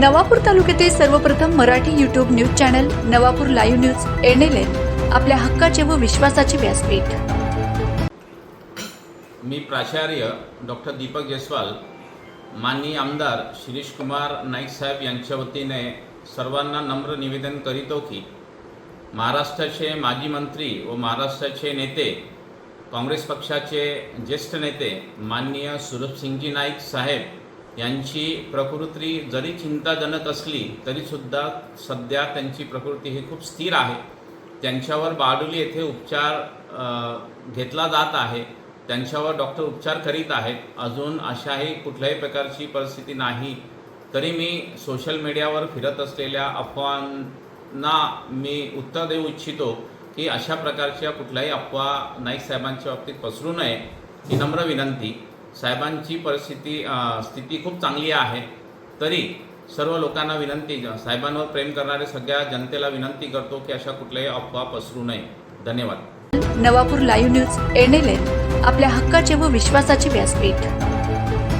नवापूर तालुक्यातील सर्वप्रथम Marathi YouTube news channel Navapur live news NLN आपल्या हक्काचे व विश्वासाचे व्यासपीठ. मी प्राचार्य डॉक्टर दीपक जयस्वाल माननीय आमदार शिरीष कुमार नाईक साहेब यांच्या वतीने सर्वांना नम्र निवेदन करीतो की महाराष्ट्राचे माजी मंत्री व महाराष्ट्राचे नेते काँग्रेस पक्षाचे ज्येष्ठ नेते माननीय सुरभसिंगजी नाईक साहेब यांची प्रकृती जरी चिंताजनक असली तरीसुद्धा सध्या त्यांची प्रकृती ही खूप स्थिर आहे. त्यांच्यावर बारडोली येथे उपचार घेतला जात आहे. त्यांच्यावर डॉक्टर उपचार करीत आहेत. अजून अशाही कुठल्याही प्रकारची परिस्थिती नाही. तरी मी सोशल मीडियावर फिरत असलेल्या अफवांना मी उत्तर देऊ इच्छितो की अशा प्रकारच्या कुठल्याही अफवा नाईक साहेबांच्या बाबतीत पसरू नये ही नम्र विनंती. साहेबांची परिस्थिती स्थिती खूप चांगली आहे. तरी सर्व लोकांना विनंती साहेबांवर प्रेम करणारे सगळ्या जनतेला विनंती करतो की अशा कुठल्याही अफवा पसरू नये. धन्यवाद. नवापूर लाईव्ह न्यूज एनएलएन आपल्या हक्काचे व विश्वासाचे व्यासपीठ.